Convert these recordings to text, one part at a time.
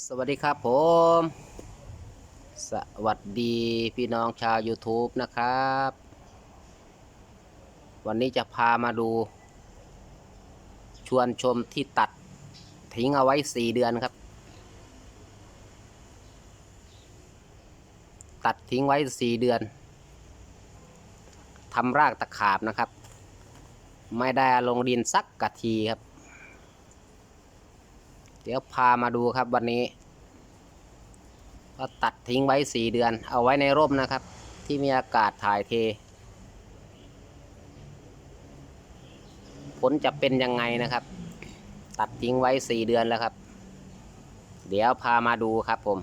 สวัสดีครับผม สวัสดีพี่น้องชาว YouTube นะครับ วันนี้จะพามาดู ชวนชมที่ตัดทิ้งเอาไว้ 4 เดือนครับ ตัดทิ้งไว้ 4 เดือนทำรากตะขาบนะครับ ไม่ได้ลงดินสักกะทีครับ เดี๋ยวพามาดูครับวันนี้ ก็ตัดทิ้งไว้สี่เดือน เอาไว้ในร่มนะครับ ที่มีอากาศถ่ายเท ผลจะเป็นยังไงนะครับ ตัดทิ้งไว้สี่เดือนแล้วครับ เดี๋ยวพามาดูครับผม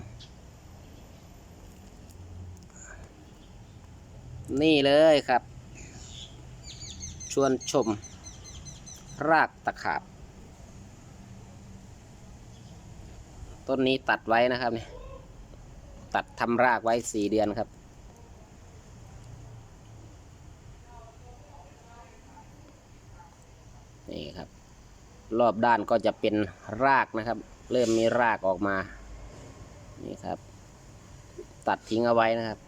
นี่เลยครับ ชวนชม รากตะขาบ ต้นนี้ตัดไว้นะครับเนี่ยตัดทำรากไว้สี่เดือนครับ นี่ครับ รอบด้านก็จะเป็นรากนะครับ เริ่มมีรากออกมา นี่ครับ ตัดทิ้งเอาไว้นะครับ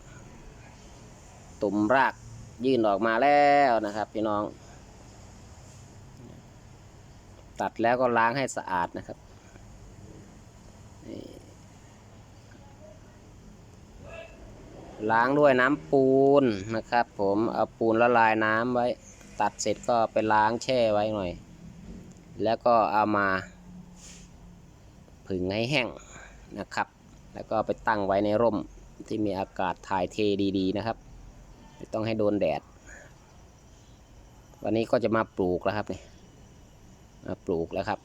ตุ่มรากยื่นออกมาแล้วนะครับ พี่น้อง ตัดแล้วก็ล้างให้สะอาดนะครับ ล้างด้วยน้ำปูนนะครับ ผมเอาปูนละลายน้ำไว้ ตัดเสร็จก็ไปล้างแช่ไว้หน่อย แล้วก็เอามาผึ่งให้แห้งนะครับ แล้วก็ไปตั้งไว้ในร่มที่มีอากาศถ่ายเทดีๆนะครับ ไม่ต้องให้โดนแดด วันนี้ก็จะมาปลูกแล้วครับนี่มาปลูกแล้วครับ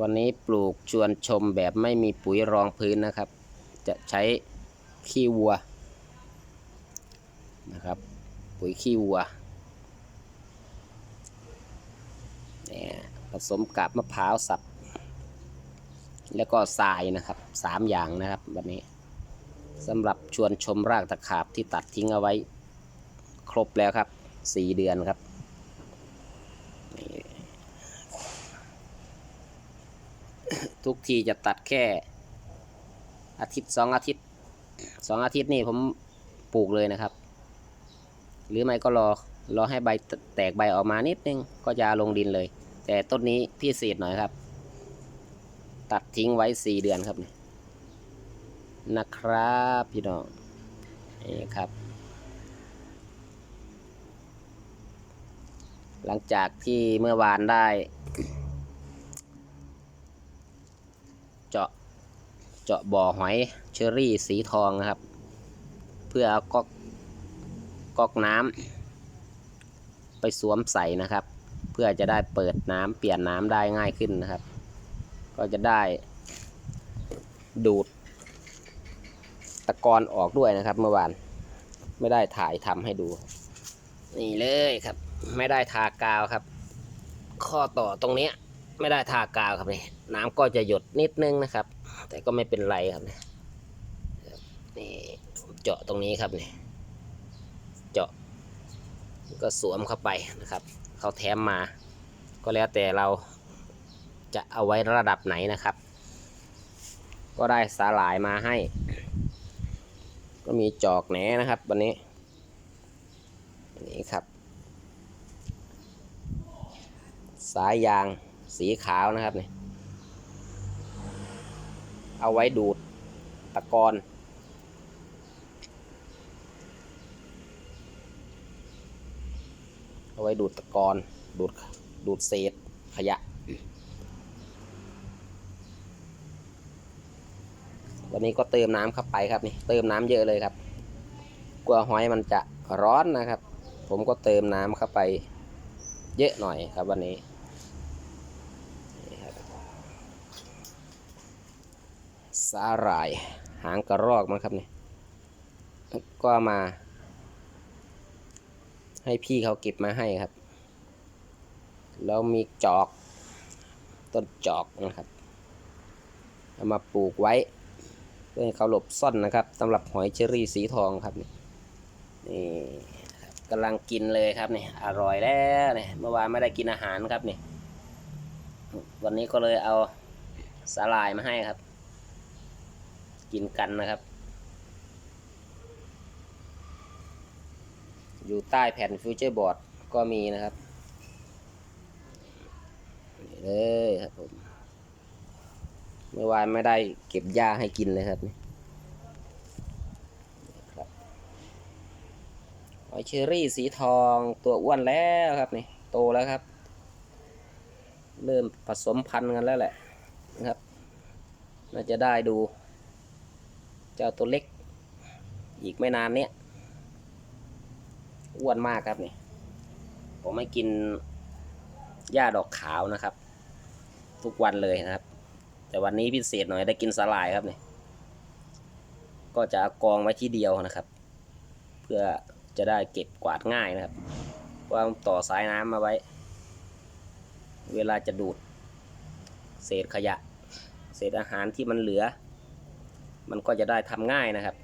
วันนี้ปลูกชวนชมแบบไม่มีปุ๋ยรองพื้นนะครับ จะใช้ ขี้วัวนะครับ ปุ๋ยขี้วัวเนี่ยผสมกับมะพร้าวสับ แล้วก็ทรายนะครับสามอย่างนะครับวันนี้สำหรับชวนชมรากตะขาบที่ตัดทิ้งเอาไว้ ครบแล้วครับสี่เดือนครับทุกทีจะตัดแค่อาทิตย์สองอาทิตย์ สองอาทิตย์นี่ผมปลูกเลยนะครับ หรือไม่ก็รอรอให้ใบแตกใบออกมานิดนึงก็จะลงดินเลย แต่ต้นนี้พิเศษหน่อยครับ ตัดทิ้งไว้สี่เดือนครับนี่นะครับพี่น้องนี่ครับ หลังจากที่เมื่อวานได้ เจาะ เจาะบ่อหอยเชอรี่สีทองนะครับ เพื่อเอาก๊อกก๊อกน้ำไปสวมใส่นะครับ เพื่อจะได้เปิดน้ำเปลี่ยนน้ำได้ง่ายขึ้นนะครับ ก็จะได้ดูดตะกอนออกด้วยนะครับเมื่อวานไม่ได้ถ่ายทำให้ดู นี่เลยครับ ไม่ได้ทากาวครับ ข้อต่อตรงเนี้ไม่ได้ทากาวครับนี่น้ำก็จะหยดนิดนึงนะครับ แต่ก็ไม่เป็นไรครับนี่นี่เจาะตรงนี้ครับนี่เจาะ ก็สวมเข้าไปนะครับ เขาแถมมา ก็แล้วแต่เราจะเอาไว้ระดับไหนนะครับ ก็ได้สาหร่ายมาให้ ก็มีจอกแหนนะครับ วันนี้นี่ครับ สายยางสีขาวนะครับเนี่ย เอาไว้ดูดตะกอนเอาไว้ดูดตะกอนดูดดูดเศษขยะ วันนี้ก็เติมน้ำเข้าไปครับนี่เติมน้ำเยอะเลยครับ กลัวหอยมันจะร้อนนะครับ ผมก็เติมน้ำเข้าไปเยอะหน่อยครับวันนี้ สาหร่าย หางกระรอกมันครับเนี่ยก็มา ให้พี่เขาเก็บมาให้ครับ แล้วมีจอก ต้นจอกนะครับเอามาปลูกไว้ เพื่อให้เขาหลบซ่อนนะครับสำหรับหอยเชอรี่สีทองครับนี่นี่กำลังกินเลยครับนี่อร่อยแล้วเนี่ยเมื่อวานไม่ได้กินอาหารครับนี่วันนี้ก็เลยเอาสาลายมาให้ครับ กินกันนะครับ อยู่ใต้แผ่นฟิวเจอร์บอร์ดก็มีนะครับเลยครับผมเมื่อวานไม่ได้เก็บหญ้าให้กินเลยครับนี่ครับหอยเชอรี่สีทองตัวอ้วนแล้วครับนี่โตแล้วครับ เริ่มผสมพันธุ์กันแล้วแหละนะครับ น่าจะได้ดู เจ้าตัวเล็ก อีกไม่นานเนี้ยอ้วนมากครับนี่ผมไม่กินหญ้าดอกขาวนะครับ ทุกวันเลยนะครับ แต่วันนี้พิเศษหน่อยได้กินสลายครับนี่ก็จะกองไว้ที่เดียวนะครับ เพื่อจะได้เก็บกวาดง่ายนะครับวางต่อสายน้ำมาไว้ เวลาจะดูด เศษขยะ เศษอาหารที่มันเหลือ มันก็จะได้ทำง่ายนะครับ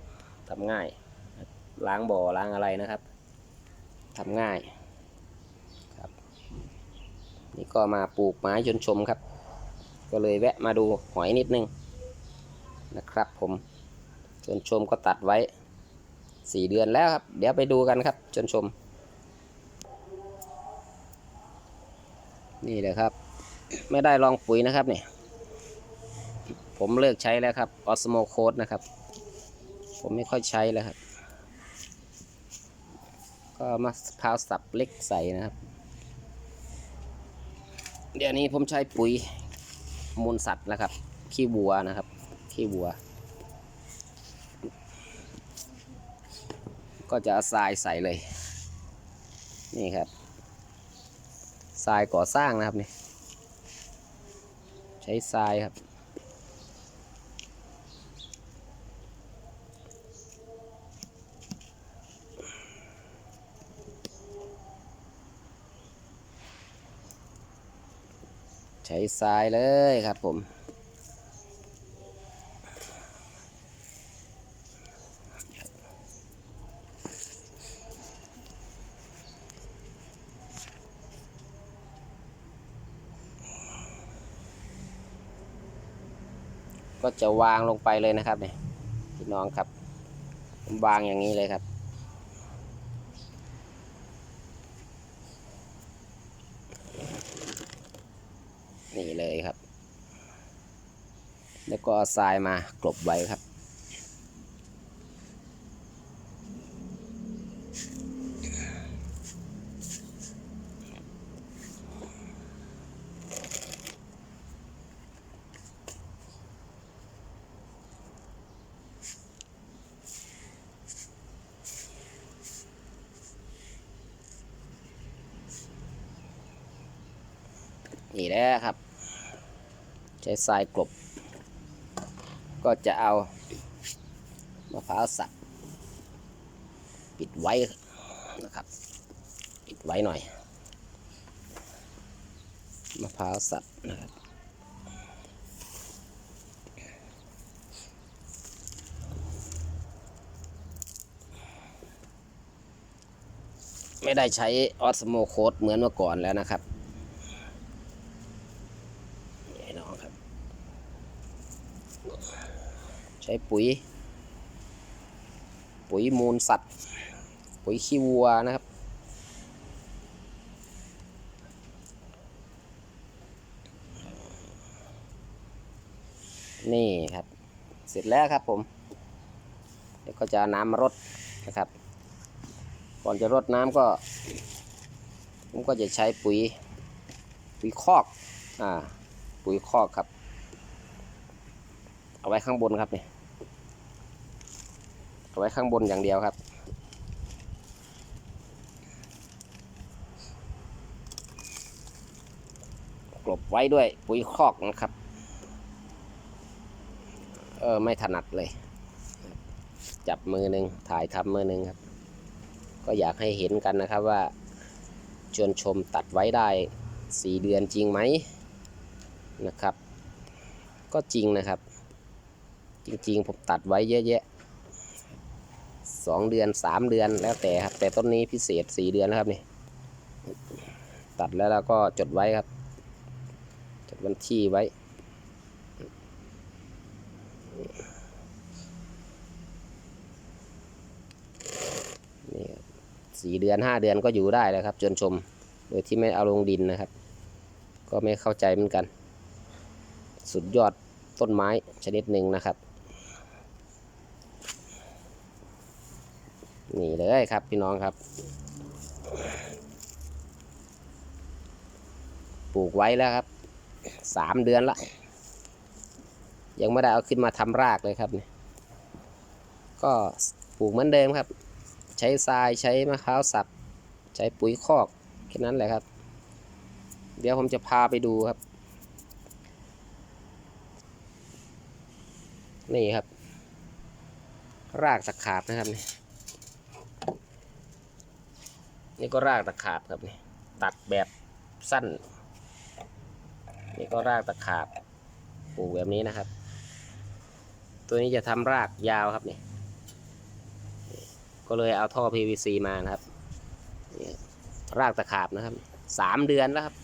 ทำง่ายล้างบ่อล้างอะไรนะครับทำง่ายครับ นี่ก็มาปลูกไม้ชนชมครับ ก็เลยแวะมาดูหอยนิดนึงนะครับ ผมชนชมก็ตัดไว้สี่เดือนแล้วครับ เดี๋ยวไปดูกันครับชนชม นี่เลยครับ ไม่ได้ลองปุ๋ยนะครับเนี่ย ผมเลิกใช้แล้วครับออสโมโคดนะครับ ผมไม่ค่อยใช้แล้วครับ ก็มาพร้าวสับเล็กใส่นะครับ เดี๋ยวนี้ผมใช้ปุ๋ยมูลสัตว์นะครับ ขี้วัวนะครับ ขี้วัว ก็จะทรายใส่เลย นี่ครับทรายก่อสร้างนะครับนี่ ใช้ทรายครับ ช้ทรายเลยครับผม ก็จะวางลงไปเลยนะครับเนี่ยพี่น้องครับผมวางอย่างนี้เลยครับ นี่เลยครับ แล้วก็เอาทรายมากลบไว้ครับ นี่แหละครับ ใช้ทรายกลบ ก็จะเอามะพร้าวสับปิดไว้นะครับ ปิดไว้หน่อยมะพร้าวสับนะครับไม่ได้ใช้ออสโมโคดเหมือนเมื่อก่อนแล้วนะครับ นี่น้องครับ ใช้ปุ๋ย ปุ๋ยมูลสัตว์ ปุ๋ยขี้วัวนะครับ นี่ครับ เสร็จแล้วครับผม เดี๋ยวก็จะน้ำมารดนะครับ ก่อนจะรดน้ำก็ ผมก็จะใช้ปุ๋ย ปุ๋ยคอก อ่า ปุ๋ยคอกครับเอาไว้ข้างบนครับเนี่ย ไว้ข้างบนอย่างเดียวครับ กลบไว้ด้วยปุ๋ยคอกนะครับ เออ ไม่ถนัดเลย จับมือหนึ่งถ่ายทำมือหนึ่งครับ ก็อยากให้เห็นกันนะครับว่า ชวนชมตัดไว้ได้สี่เดือนจริงไหมนะครับ ก็จริงนะครับ จริงๆ ผมตัดไว้เยอะแยะ สองเดือนสามเดือนแล้วแต่ครับ แต่ต้นนี้พิเศษสี่เดือนแล้วครับนี่ ตัดแล้วเราก็จดไว้ครับ จดวันที่ไว้ นี่สี่เดือนห้าเดือนก็อยู่ได้แล้วครับ จนชม โดยที่ไม่เอาลงดินนะครับ ก็ไม่เข้าใจเหมือนกัน สุดยอดต้นไม้ชนิดหนึ่งนะครับ นี่เลยครับพี่น้องครับ ปลูกไว้แล้วครับสามเดือนละ ยังไม่ได้เอาขึ้นมาทำรากเลยครับเนี่ยก็ปลูกเหมือนเดิมครับ ใช้ทรายใช้มะพร้าวสับ ใช้ปุ๋ยคอกแค่นั้นแหละครับ เดี๋ยวผมจะพาไปดูครับ นี่ครับ รากตะขาบนะครับนี่ นี่ก็รากตะขาบครับนี่ตัดแบบสั้น นี่ก็รากตะขาบปลูกแบบนี้นะครับ ตัวนี้จะทำรากยาวครับนี่ก็เลยเอาท่อ PVC มานะครับนี่รากตะขาบนะครับสามเดือนแล้วครับ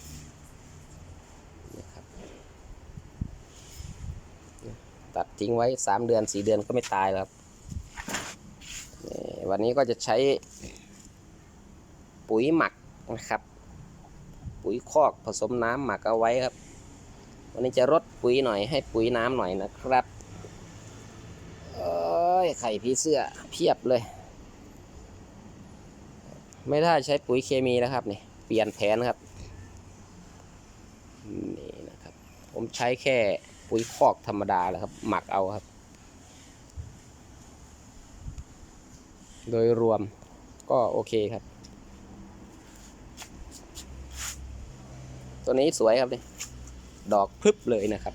ตัดทิ้งไว้สามเดือนสี่เดือนก็ไม่ตายแล้วครับวันนี้ก็จะใช้ ปุ๋ยหมักนะครับ ปุ๋ยคอกผสมน้ำหมักเอาไว้ครับ วันนี้จะรดปุ๋ยหน่อยให้ปุ๋ยน้ำหน่อยนะครับเอ้ยไข่พีเสื้อเพียบเลย ไม่ได้ใช้ปุ๋ยเคมีแล้วครับนี่เปลี่ยนแผนครับนี่นะครับ ผมใช้แค่ปุ๋ยคอกธรรมดาแหละครับ หมักเอาครับ โดยรวมก็โอเคครับ ตัวนี้สวยครับนี่ดอกพึบเลยนะครับ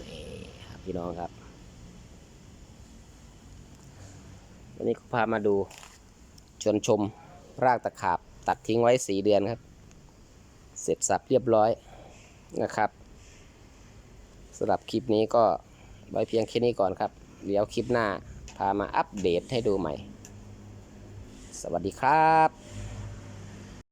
นี่ครับพี่น้องครับ วันนี้ก็พามาดูชวนชมรากตะขาบตัดทิ้งไว้สีเดือนครับ เสร็จสับเรียบร้อยนะครับสำหรับคลิปนี้ก็ไว้เพียงแค่นี้ก่อนครับ เดี๋ยวคลิปหน้าพามาอัปเดตให้ดูใหม่ สวัสดีครับ